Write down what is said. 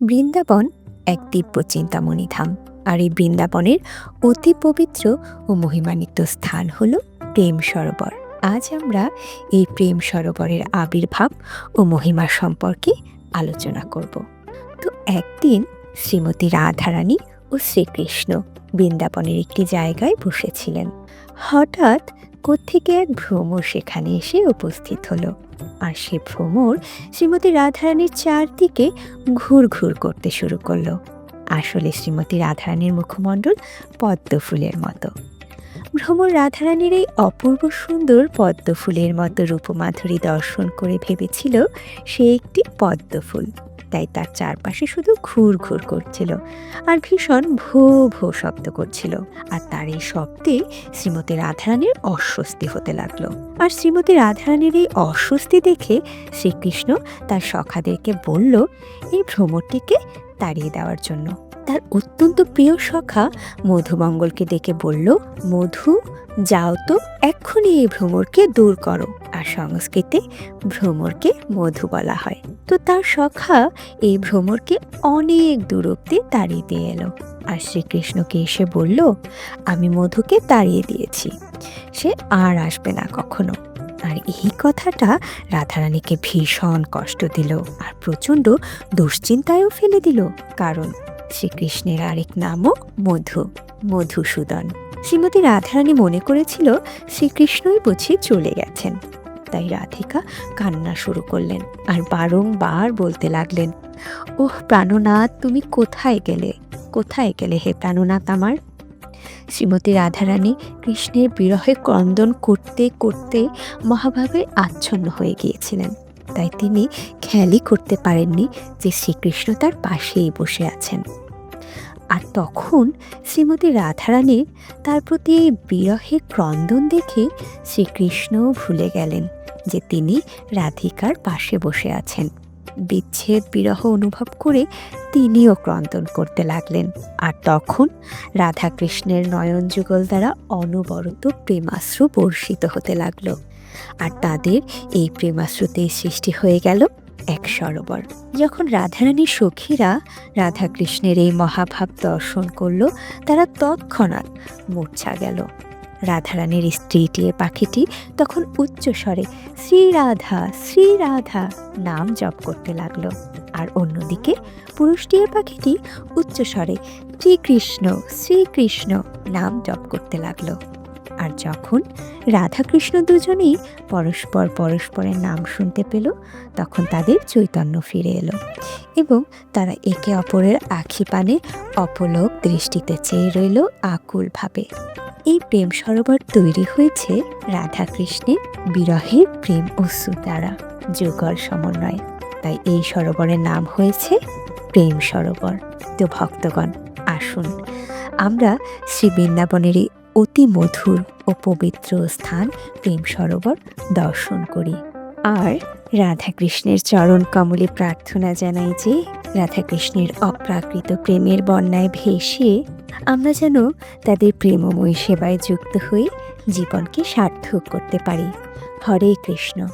বৃন্দাবন এক দিব্য চিন্তামণি ধাম। আর এই বৃন্দাবনের অতি পবিত্র ও মহিমান্বিত স্থান হল প্রেম সরোবর। আজ আমরা এই প্রেম সরোবরের আবির্ভাব ও মহিমা সম্পর্কে আলোচনা করব। তো একদিন শ্রীমতী রাধারানী ও শ্রীকৃষ্ণ বৃন্দাবনের একটি জায়গায় বসেছিলেন। হঠাৎ কোত্থেকে এক ভ্রমর সেখানে এসে উপস্থিত হলো। আর সে ভ্রমর শ্রীমতী রাধারানীর চারদিকে ঘুর ঘুর করতে শুরু করল। আসলে শ্রীমতী রাধারানীর মুখমণ্ডল পদ্ম ফুলের মতো। ভ্রমর রাধারানীর এই অপূর্ব সুন্দর পদ্ম ফুলের মতো রূপমাধুরী দর্শন করে ভেবেছিল সে একটি পদ্ম ফুল তাই তার চারপাশে শুধু ঘুর ঘুর করছিল আর ভীষণ ভো ভো শব্দ করছিল। আর তার এই শব্দে শ্রীমতী রাধারানীর অস্বস্তি হতে লাগল। আর শ্রীমতী রাধারানীর এই অস্বস্তি দেখে শ্রীকৃষ্ণ তার সখাদেরকে বলল, এই ভ্রমরটিকে তাড়িয়ে দেওয়ার জন্য। তার অত্যন্ত প্রিয় সখা মধুমঙ্গলকে ডেকে বলল, মধু, যাও তো, এক্ষুনি এই ভ্রমরকে দূর করো। আর সংস্কৃতে ভ্রমরকে মধু বলা হয়। তো তার সখা এই ভ্রমরকে অনেক দূর অব্দি তাড়িয়ে দিয়ে এলো। আর শ্রীকৃষ্ণকে এসে বলল, আমি মধুকে তাড়িয়ে দিয়েছি। সে আর আসবে না কখনো। আর এই কথাটা রাধারানীকে ভীষণ কষ্ট দিল আর প্রচণ্ড দুশ্চিন্তায়ও ফেলে দিল, কারণ শ্রীকৃষ্ণের আরেক নামও মধু, মধুসূদন। শ্রীমতী রাধারানী মনে করেছিল শ্রীকৃষ্ণই বুঝি চলে গেছেন। তাই রাধিকা কান্না শুরু করলেন আর বারংবার বলতে লাগলেন, ওহ, প্রাণনাথ, তুমি কোথায় গেলে? কোথায় গেলে হে প্রাণনাথ আমার? শ্রীমতী রাধারানী কৃষ্ণের বিরহে ক্রন্দন করতে করতে মহাভাবে আচ্ছন্ন হয়ে গিয়েছিলেন। তাই তিনি খেয়ালই করতে পারেননি যে শ্রীকৃষ্ণ তার পাশেই বসে আছেন। আর তখন শ্রীমতী রাধারানীর তার প্রতি এই বিরহের ক্রন্দন দেখে শ্রীকৃষ্ণও ভুলে গেলেন যে তিনি রাধিকার পাশে বসে আছেন। বিচ্ছেদ বিরহ অনুভব করে তিনিও ক্রন্দন করতে লাগলেন। আর তখন রাধাকৃষ্ণের নয়ন যুগল দ্বারা অনবরত প্রেমাশ্রু বর্ষিত হতে লাগল। আর তাদের এই প্রেমাশ্রুতেই সৃষ্টি হয়ে গেল এক সরোবর। যখন রাধারানীর সখীরা রাধাকৃষ্ণের এই মহাভাব দর্শন করল, তারা তৎক্ষণাৎ মূর্ছা গেল। রাধারানীর স্ত্রীটিয়ে পাখিটি তখন উচ্চস্বরে, শ্রী রাধা শ্রী রাধা নাম জপ করতে লাগল। আর অন্যদিকে পুরুষটিয়ে পাখিটি উচ্চস্বরে শ্রীকৃষ্ণ শ্রীকৃষ্ণ নাম জপ করতে লাগল। আর যখন রাধাকৃষ্ণ দুজনেই পরস্পর পরস্পরের নাম শুনতে পেল, তখন তাদের চৈতন্য ফিরে এলো এবং তারা একে অপরের আখি পানে অপলক দৃষ্টিতে চেয়ে রইল আকুলভাবে। এই প্রেম সরোবর তৈরি হয়েছে রাধাকৃষ্ণের বিরহের প্রেম অশ্রু দ্বারা, যুগল সমন্বয়। তাই এই সরোবরের নাম হয়েছে প্রেম সরোবর। তো ভক্তগণ, আসুন। আমরা শ্রী বৃন্দাবনের এই অতি মধুর ও পবিত্র স্থান প্রেম সরোবর দর্শন করি। আর রাধাকৃষ্ণের চরণ কমলে প্রার্থনা জানাই যে রাধাকৃষ্ণের অপ্রাকৃত প্রেমের বন্যায় ভেসে আমরা যেন তাদের প্রেমময় সেবায় যুক্ত হয়ে জীবনকে সার্থক করতে পারি। হরে কৃষ্ণ।